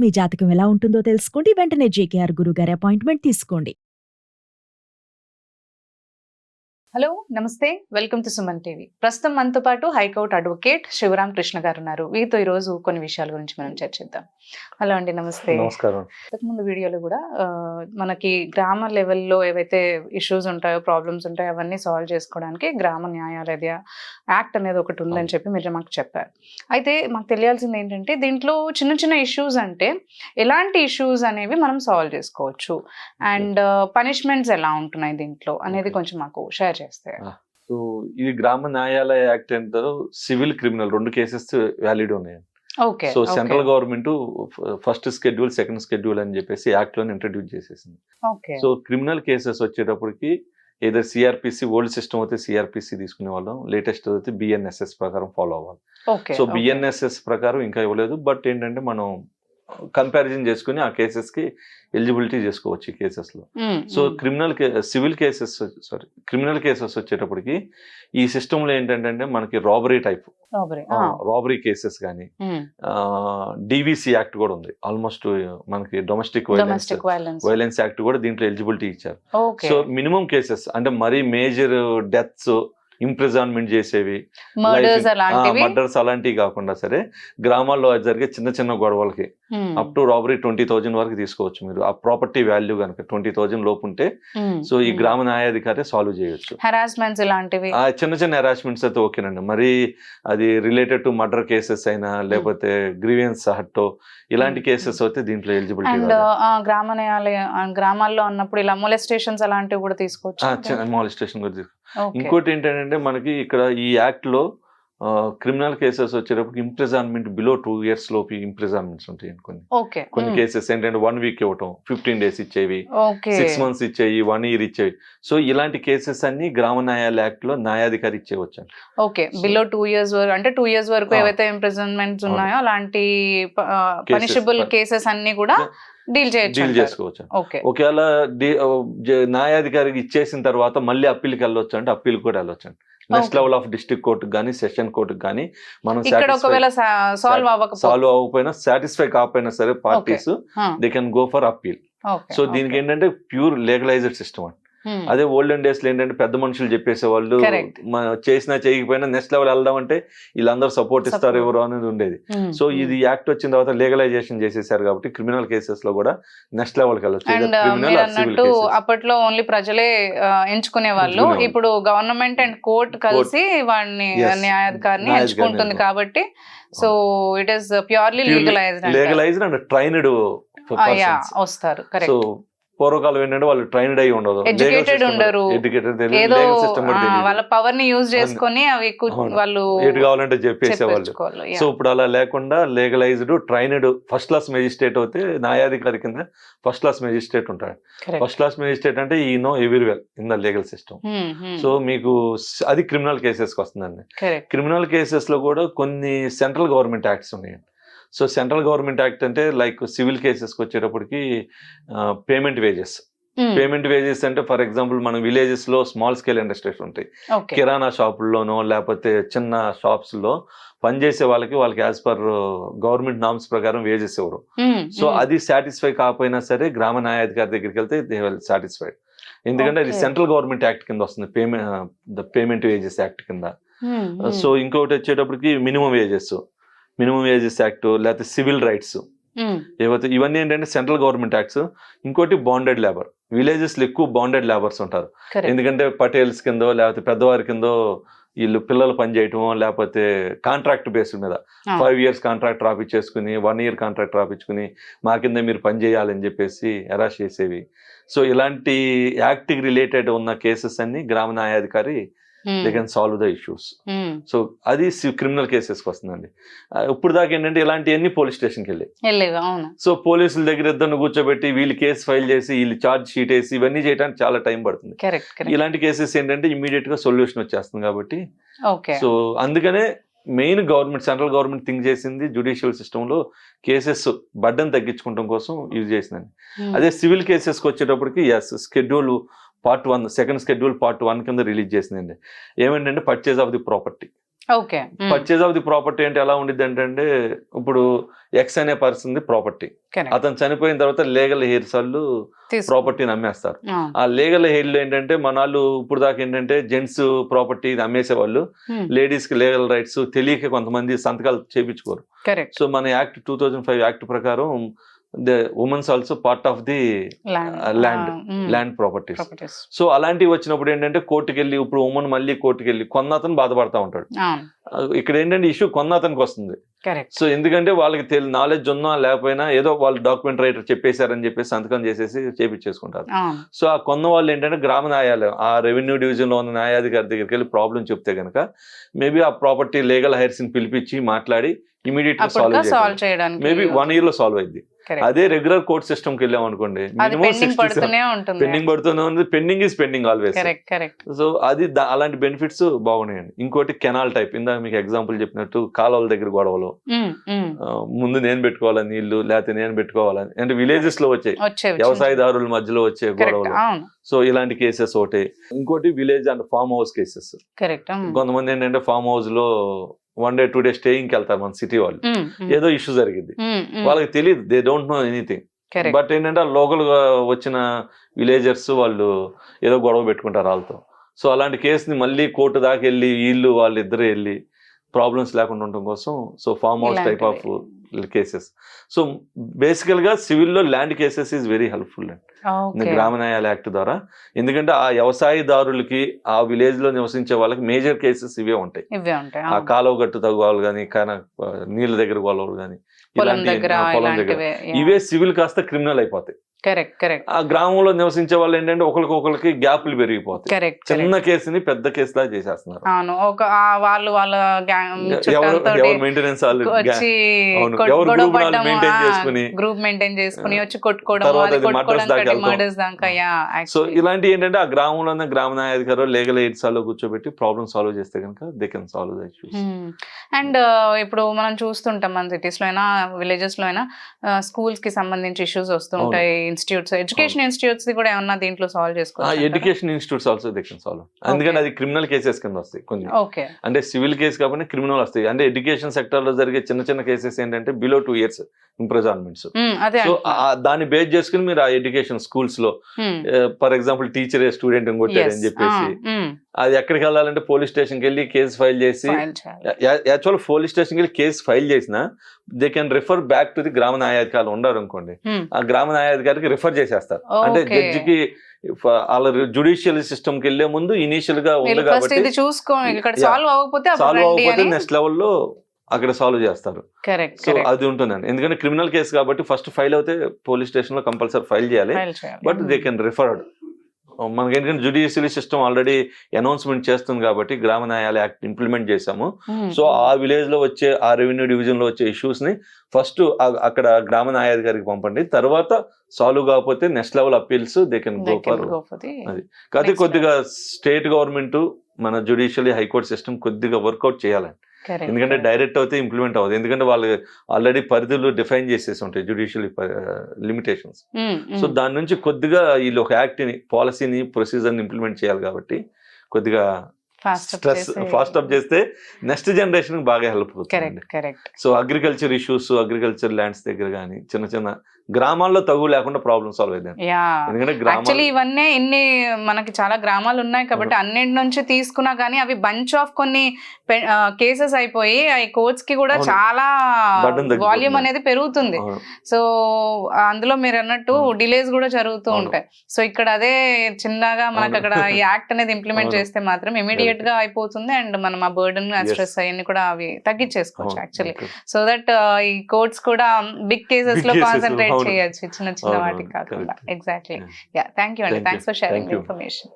మీ జాతకం ఎలా ఉంటుందో తెలుసుకోండి. వెంటనే జేకేఆర్ గురుగారి అపాయింట్మెంట్ తీసుకోండి. హలో నమస్తే. Welcome to Suman TV. ప్రస్తుతం మనతో పాటు హైకోర్టు అడ్వకేట్ శివరాం కృష్ణ గారు ఉన్నారు. వీరితో ఈ రోజు కొన్ని విషయాల గురించి మనం చర్చిద్దాం. హలో అండి నమస్తే. నమస్కారం. ఇంతకుముందు వీడియోలో కూడా మనకి గ్రామ లెవెల్లో ఏవైతే ఇష్యూస్ ఉంటాయో ప్రాబ్లమ్స్ ఉంటాయో అవన్నీ సాల్వ్ చేసుకోవడానికి గ్రామ న్యాయాలయ యాక్ట్ అనేది ఒకటి ఉందని చెప్పి మీరు మాకు చెప్పారు. అయితే మాకు తెలియాల్సింది ఏంటంటే దీంట్లో చిన్న చిన్న ఇష్యూస్ అంటే ఎలాంటి ఇష్యూస్ అనేవి మనం సాల్వ్ చేసుకోవచ్చు. అండ్ పనిష్మెంట్స్ ఎలా ఉంటున్నాయి దీంట్లో అనేది. కొంచెం మాకు షేర్ చేస్తే సో ఇది గ్రామ న్యాయాలయ యాక్ట్ అంటారు సివిల్ క్రిమినల్ రెండు కేసెస్ వ్యాలిడ్ ఉన్నాయి okay so central government first schedule second schedule అని చెప్పేసి యాక్ట్లో ఇంట్రడ్యూస్ చేసేసింది. సో క్రిమినల్ కేసెస్ వచ్చేటప్పటికి ఏదో సిఆర్పిసి ఓల్డ్ సిస్టమ్ అయితే సిఆర్పిసి తీసుకునే వాళ్ళం. లేటెస్ట్ అయితే బిఎన్ఎస్ఎస్ ప్రకారం ఫాలో అవ్వాలి. సో బిఎన్ఎస్ఎస్ ప్రకారం ఇంకా ఇవ్వలేదు. బట్ ఏంటంటే మనం కంపారిజన్ చేసుకుని ఆ కేసెస్కి ఎలిజిబిలిటీ చేసుకోవచ్చు ఈ కేసెస్లో. So criminal civil cases sorry criminal cases వచ్చేటప్పటికి ఈ సిస్టమ్లో ఏంటంటే మనకి రాబరీ టైప్ రాబరీ కేసెస్ కానీ డివిసి యాక్ట్ కూడా ఉంది. ఆల్మోస్ట్ మనకి డొమెస్టిక్ వైలెన్స్ వైలెన్స్ యాక్ట్ కూడా దీంట్లో ఎలిజిబిలిటీ ఇచ్చారు. సో మినిమం కేసెస్ అంటే మరీ మేజర్ డెత్స్ ఇంప్రిజాన్మెంట్ చేసేవి మర్డర్స్ అలాంటివి. కాకుండా సరే గ్రామాల్లో జరిగే చిన్న చిన్న గొడవలకి. Up to robbery twenty thousand వరకు తీసుకోవచ్చు మీరు. ఆ ప్రాపర్టీ వాల్యూ కనుక ట్వంటీ థౌజండ్ లోపు ఉంటే సో ఈ గ్రామ న్యాయాధికారి సాల్వ్ చేయొచ్చు. హెరాస్మెంట్స్ ఇలాంటివి. చిన్న చిన్న హెరాస్మెంట్స్ అయితే ఓకేనండి మరి అది రిలేటెడ్ టు మర్డర్ కేసెస్ అయినా లేకపోతే గ్రీవియన్స్ హట్టో ఇలాంటి Hmm. కేసెస్ అయితే దీంట్లో అండ్ ఎలిజిబిలిటీ గ్రామ న్యాయాలయ గ్రామాల్లో అన్నప్పుడు ఇలా మొలెస్టేషన్స్ అలాంటివి కూడా తీసుకోవచ్చు మాలిస్టేషన్ కూడా తీసుకో-. ఇంకోటి ఏంటంటే మనకి ఇక్కడ ఈ యాక్ట్లో క్రిమినల్ కేసెస్ వచ్చేటప్పుడు ఇంప్రిజాన్మెంట్ బిలో టూ ఇయర్స్ లోపు ఇంప్రిజాన్మెంట్స్ ఉంటాయి కొన్ని కొన్ని కేసెస్ ఏంటంటే వన్ వీక్ ఇవ్వటం ఫిఫ్టీన్ డేస్ ఇచ్చేవి సిక్స్ మంత్స్ ఇచ్చేవి వన్ ఇయర్ ఇచ్చేవి సో ఇలాంటి కేసెస్ అన్ని గ్రామ న్యాయాలయ యాక్ట్లో న్యాయాధికారి ఇచ్చేవచ్చు ఓకే బిలో టూ ఇయర్స్ వరకు అంటే టూ ఇయర్స్ వరకు. ఏవైతే ఇంప్రిజన్మెంట్స్. ఉన్నాయో అలాంటి. పనిషబుల్ కేసెస్ అన్ని కూడా డీల్ డీల్. చేసుకోవచ్చు. ఒకవేళ న్యాయాధికారికి ఇచ్చేసిన తర్వాత మళ్ళీ అప్పీల్కి వెళ్ళొచ్చు అంటే అప్పీల్ కూడా వెళ్ళొచ్చు next. Level of district court కానీ సెషన్ కోర్టుకి కానీ మనం సాల్వ్ అవ్వకపోయినా సాటిస్ఫై కాకపోయినా సరే parties they can go for appeal. So దీనికి ఏంటంటే ప్యూర్ లీగలైజ్డ్ సిస్టమ్ అండి. అదే ఓల్డెన్ డేస్లో ఏంటంటే పెద్ద మనుషులు చెప్పేసే వాళ్ళు Correct. మ- చేసినా చేయకపోయినా నెక్స్ట్ లెవెల్ వెళ్దాం అంటే వీళ్ళందరూ సపోర్ట్ ఇస్తారు. ఎవరు అనేది ఉండేది. సో ఇది యాక్ట్ వచ్చిన తర్వాత లీగలైజేషన్ చేసేసారు కాబట్టి క్రిమినల్ కేసెస్లో కూడా నెక్స్ట్ అండ్ మీరు అన్నట్టు అప్పట్లో ఓన్లీ ప్రజలే ఎంచుకునే వాళ్ళు. ఇప్పుడు గవర్నమెంట్ అండ్ కోర్ట్ కలిసి వాడిని. న్యాయాధికారిని ఎంచుకుంటుంది కాబట్టి so it is purely Purely legalized legalized and trained వస్తారు. సో కరెక్ట్ పూర్వకాలం ఏంటంటే వాళ్ళు ట్రైన్డ్ అయి ఉండదు ఉండరు. ఎడ్యుకేటెడ్ తెలియదు వాళ్ళ పవర్ని యూజ్ చేసుకొని అవి కు-. వాళ్ళు ఎటు కావాలంటే చెప్పేసేవాళ్ళు. సో ఇప్పుడు అలా లేకుండా legalized trained first class magistrate అయితే న్యాయాధికారి కింద ఫస్ట్ క్లాస్ మెజిస్ట్రేట్ ఉంటాడు. ఫస్ట్ క్లాస్ మెజిస్ట్రేట్ అంటే ఈ know every well in the legal system. So మీకు అది క్రిమినల్ కేసెస్కి వస్తుందండి Correct. క్రిమినల్ కేసెస్లో కూడా కొన్ని సెంట్రల్ గవర్నమెంట్ యాక్ట్స్ ఉన్నాయి సో సెంట్రల్ గవర్నమెంట్ యాక్ట్ అంటే లైక్ సివిల్ కేసెస్కి వచ్చేటప్పటికి పేమెంట్ వేజెస్ పేమెంట్ వేజెస్ అంటే ఫర్ ఎగ్జాంపుల్ మన విలేజెస్లో స్మాల్ స్కేల్ ఇండస్ట్రీస్ ఉంటాయి. కిరాణా షాపుల్లోనో లేకపోతే చిన్న షాప్స్లో పనిచేసే వాళ్ళకి వాళ్ళకి యాజ్ పర్ గవర్నమెంట్ నామ్స్ ప్రకారం వేజెస్ ఇవ్వరు సో. అది సాటిస్ఫై కాకపోయినా సరే గ్రామ న్యాయాధికారి దగ్గరికి వెళ్తే దే విల్ సాటిస్ఫైడ్ ఎందుకంటే అది. సెంట్రల్ గవర్నమెంట్ యాక్ట్ కింద వస్తుంది payment the payment wages act కింద. సో ఇంకొకటి వచ్చేటప్పటికి minimum wages minimum wages act లేకపోతే సివిల్ రైట్స్. ఏవైతే ఇవన్నీ ఏంటంటే సెంట్రల్ గవర్నమెంట్ యాక్ట్స్. ఇంకోటి బాండెడ్ లేబర్. విలేజెస్లో ఎక్కువ బాండెడ్ లేబర్స్ ఉంటారు. ఎందుకంటే పటేల్స్ కిందో లేకపోతే పెద్దవారి కిందో వీళ్ళు పిల్లలు పని చేయటమో లేకపోతే కాంట్రాక్ట్ బేస్డ్ మీద. ఫైవ్ ఇయర్స్ కాంట్రాక్ట్ రాపిచ్చేసుకుని వన్ ఇయర్ కాంట్రాక్ట్ రాపించుకుని మా కింద మీరు పని చేయాలని చెప్పేసి హెరాస్ చేసేవి. సో ఇలాంటి యాక్ట్ రిలేటెడ్ ఉన్న కేసెస్ అన్ని గ్రామ న్యాయాధికారి they can solve the issues hmm. So అది క్రిమినల్ కేసెస్కి వస్తుందండి. ఇప్పుడు దాకా ఏంటంటే ఇలాంటివన్నీ పోలీస్ స్టేషన్కి వెళ్ళి సో పోలీసుల దగ్గర ఇద్దరు కూర్చోబెట్టి వీళ్ళు కేసు ఫైల్ చేసి వీళ్ళు ఛార్జ్ షీట్ వేసి ఇవన్నీ చేయడానికి చాలా టైం పడుతుంది. ఇలాంటి కేసెస్ ఏంటంటే ఇమీడియట్గా సొల్యూషన్ వచ్చేస్తుంది కాబట్టి. సో అందుకనే main government central government think చేసింది జుడిషియల్ సిస్టమ్లో కేసెస్ బడ్డను తగ్గించుకోవడం కోసం యూజ్ చేసిందండి. అదే సివిల్ కేసెస్కి వచ్చేటప్పటికి as schedule part one second schedule part one కింద రిలీజ్ చేసిందండి. ఏమంటే purchase of the property okay. Purchase of the property అంటే ఎలా ఉండిద్ది అంటే ఇప్పుడు ఎక్స్ అనే పర్సన్ ప్రాపర్టీ అతను చనిపోయిన తర్వాత లీగల్ హెయిర్స్ వాళ్ళు ప్రాపర్టీని అమ్మేస్తారు. ఆ. లీగల్ హెయిర్లో ఏంటంటే మన వాళ్ళు ఇప్పుడు దాకా ఏంటంటే జెంట్స్ ప్రాపర్టీ అమ్మేసే వాళ్ళు లేడీస్కి లీగల్ రైట్స్ తెలియక కొంతమంది సంతకాలు చేపించుకోరు. సో మన act two thousand five act ప్రకారం the women's also part of the land. Land properties so అలాంటివి వచ్చినప్పుడు ఏంటంటే కోర్టుకి వెళ్ళి ఇప్పుడు ఉమెన్ మళ్ళీ కోర్టుకి వెళ్ళి కొన్న అతను బాధపడతా ఉంటాడు. ఇక్కడ ఏంటంటే ఇష్యూ కొన్న అతనికి వస్తుంది. సో ఎందుకంటే వాళ్ళకి నాలెడ్జ్ ఉన్నా లేకపోయినా ఏదో వాళ్ళు డాక్యుమెంట్ రైటర్ చెప్పేశారని చెప్పేసి సంతకం చేసేసి చేపించేసుకుంటారు సో ఆ కొన్న వాళ్ళు ఏంటంటే గ్రామ న్యాయాలయం ఆ రెవెన్యూ డివిజన్లో ఉన్న న్యాయాధికారి దగ్గరికి వెళ్ళి ప్రాబ్లం చెప్తే కనుక మేబీ ఆ ప్రాపర్టీ లీగల్ హైర్స్ని పిలిపించి మాట్లాడి ఇమీడియట్ సాల్వ్ చేయడానికి మేబీ వన్ ఇయర్లో సాల్వ్ అయింది. అదే రెగ్యులర్ కోర్ట్ సిస్టమ్కి వెళ్ళాం అనుకోండి పెండింగ్ పడుతూనే ఉంటుంది. పెండింగ్ పడుతూనే ఉంది pending is pending always so అది అలాంటి బెనిఫిట్స్ బాగున్నాయండి. ఇంకోటి కెనాల్ టైప్ ఇందాక మీకు ఎగ్జాంపుల్ చెప్పినట్టు కాలువల దగ్గర గొడవలు. ముందు నేను పెట్టుకోవాలని నీళ్ళు లేకపోతే నేను పెట్టుకోవాలని అంటే విలేజెస్లో వచ్చాయి. వచ్చే వ్యవసాయదారుల మధ్యలో వచ్చే గొడవలు. సో ఇలాంటి కేసెస్ ఒకటి. ఇంకోటి village and farm house cases కొంతమంది ఏంటంటే ఫామ్ హౌస్లో వన్ డే టూ డే స్టేయింగ్కి వెళ్తారు మన సిటీ వాళ్ళు. ఏదో ఇష్యూ జరిగింది. వాళ్ళకి తెలియదు they don't know anything but ఏంటంటే లోకల్ వచ్చిన విలేజర్స్ వాళ్ళు ఏదో గొడవ పెట్టుకుంటారు వాళ్ళతో. సో అలాంటి కేసుని మళ్ళీ కోర్టు దాకా వెళ్ళి వీళ్ళు వాళ్ళు ఇద్దరు వెళ్ళి ప్రాబ్లమ్స్ లేకుండా ఉండటం కోసం so farm house type of cases so బేసికల్గా సివిల్లో land cases is very helpful అండి. గ్రామ న్యాయాల యాక్ట్ ద్వారా. ఎందుకంటే ఆ వ్యవసాయదారులకి ఆ విలేజ్లో నివసించే వాళ్ళకి మేజర్ కేసెస్ ఇవే ఉంటాయి. ఆ కాలువ గట్టు తగ్గువాలి కానీ కాన నీళ్ళ దగ్గర కానీ పొలం దగ్గర పొలం దగ్గర ఇవే సివిల్ కాస్త క్రిమినల్ అయిపోతాయి. Correct correct. ఆ గ్రామంలో నివసించే వాళ్ళు ఏంటంటే ఒకరికొకరికి గ్యాప్లు పెరిగిపోతాయి. చిన్న కేసుని పెద్ద కేసులా చేసేస్తున్నారు. అవును. ఒక ఆ వాళ్ళు వాళ్ళ ఎవరు మెయింటెనెన్స్ వాళ్ళు ఎవరు వాళ్ళు ఆ, చేసుకుని, గ్రూప్ మెయింటైన్ చేసుకుని వచ్చి కొట్టుకోవడం దాకా సో ఇలాంటి ఏంటంటే ఆ గ్రామంలోనే గ్రామ న్యాయాధికారు లీగల్ ఎయిడ్స్లో కూర్చోబెట్టి ప్రాబ్లమ్ సాల్వ్ చేస్తే కనుక దే కెన్ సాల్వ్ అండ్ ఇప్పుడు మనం చూస్తుంటాం మన సిటీస్లో అయినా విలేజెస్లో అయినా స్కూల్స్కి సంబంధించి ఇష్యూస్ వస్తుంటాయి ఇన్స్టిట్యూట్స్ ఎడ్యుకేషన్ ఇన్స్టిట్యూట్స్ కూడా ఏమన్నా దీంట్లో సాల్వ్ ఆ చేసుకోవచ్చు education institutes also they can solve ఎందుకంటే అది క్రిమినల్ కేసెస్ కింద వస్తాయి కొన్ని. ఓకే అంటే సివిల్ కేసు కాకుండా క్రిమినల్ వస్తాయి. అంటే ఎడ్యుకేషన్ సెక్టర్లో జరిగే చిన్న చిన్న కేసెస్ ఏంటంటే below two years imprisonments so దాన్ని బేస్ చేసుకుని మీరు ఆ ఎడ్యుకేషన్ స్కూల్స్లో ఫర్ ఎగ్జాంపుల్ టీచర్ స్టూడెంట్ కొట్టారు అని చెప్పేసి అది ఎక్కడికి వెళ్ళాలంటే పోలీస్ స్టేషన్కి వెళ్ళి కేసు ఫైల్ చేసి యాక్చువల్ పోలీస్ స్టేషన్కి వెళ్ళి కేసు ఫైల్ చేసిన they can refer back to the గ్రామ న్యాయాధికారులు ఉండరు అనుకోండి. ఆ గ్రామ న్యాయాధికారికి రిఫర్ చేసేస్తారు. అంటే జడ్జికి వాళ్ళ జుడిషియల్ సిస్టమ్కి వెళ్ళే ముందు ఇనీషియల్గా ఉంది కాబట్టి. సాల్వ్ అవ్వకపోతే నెక్స్ట్ లెవెల్లో అక్కడ సాల్వ్ చేస్తారు. సో అది ఉంటుందండి. ఎందుకంటే క్రిమినల్ కేసు కాబట్టి ఫస్ట్ ఫైల్ అవుతే పోలీస్ స్టేషన్లో కంపల్సరీ ఫైల్ చేయాలి. బట్ దే కెన్ రిఫర్డ్ మనకి ఏంటంటే జుడిషియల్ సిస్టమ్ ఆల్రెడీ అనౌన్స్మెంట్ చేస్తుంది కాబట్టి గ్రామ న్యాయాలయ యాక్ట్ ఇంప్లిమెంట్ చేశాము. సో ఆ విలేజ్లో వచ్చే ఆ రెవెన్యూ డివిజన్లో వచ్చే ఇష్యూస్ని ఫస్ట్ అక్కడ గ్రామ న్యాయాధికారికి పంపండి. తర్వాత సాల్వ్ కాకపోతే next level appeals they can go for అది. కాకపోతే కొద్దిగా స్టేట్ గవర్నమెంట్ మన జుడిషియల్ హైకోర్టు సిస్టమ్ కొద్దిగా వర్కౌట్ చేయాలి ఎందుకంటే డైరెక్ట్ అయితే ఇంప్లిమెంట్ అవ్వదు. ఎందుకంటే వాళ్ళు ఆల్రెడీ పరిధులు డిఫైన్ చేసేసి ఉంటాయి జుడిషియల్ లిమిటేషన్స్ సో దాని నుంచి కొద్దిగా వీళ్ళు ఒక యాక్ట్ని పాలసీని ప్రొసీజర్ని ఇంప్లిమెంట్ చేయాలి కాబట్టి కొద్దిగా స్ట్రెస్ ఫాస్ట్ అప్ చేస్తే నెక్స్ట్ జనరేషన్ బాగా హెల్ప్ అవుతుంది. So agriculture issues agriculture lands దగ్గర కానీ చిన్న చిన్న గ్రామాల్లో తగు లేకుండా ప్రాబ్లమ్ సాల్వ్ ఎందుకంటే యాక్చువల్లీ ఇవన్నీ ఇన్ని మనకి చాలా గ్రామాలు ఉన్నాయి కాబట్టి అన్నిటి నుంచి తీసుకున్నా కానీ అవి బంచ్ ఆఫ్ కొన్ని కేసెస్ అయిపోయి కోర్ట్స్కి కూడా. చాలా. వాల్యూమ్ అనేది పెరుగుతుంది. సో అందులో మీరు అన్నట్టు. డిలేస్ కూడా జరుగుతూ. ఉంటాయి సో ఇక్కడ అదే చిన్నగా మనకు. అక్కడ ఈ యాక్ట్ అనేది ఇంప్లిమెంట్. చేస్తే మాత్రం ఇమీడియట్గా అయిపోతుంది అండ్ మనం ఆ బర్డన్. స్ట్రెస్ అవన్నీ కూడా అవి తగ్గించేసుకోవచ్చు. యాక్చువల్లీ. సో దట్ ఈ కోర్ట్స్ కూడా బిగ్ కేసెస్లో కాన్సన్ట్రేట్. చేయొచ్చు చిన్న చిన్న అవును, వాటికి అవును. కాకుండా Correct. Exactly Yeah. Yeah thank you అండి Thank you. Thanks for sharing Thank you. Information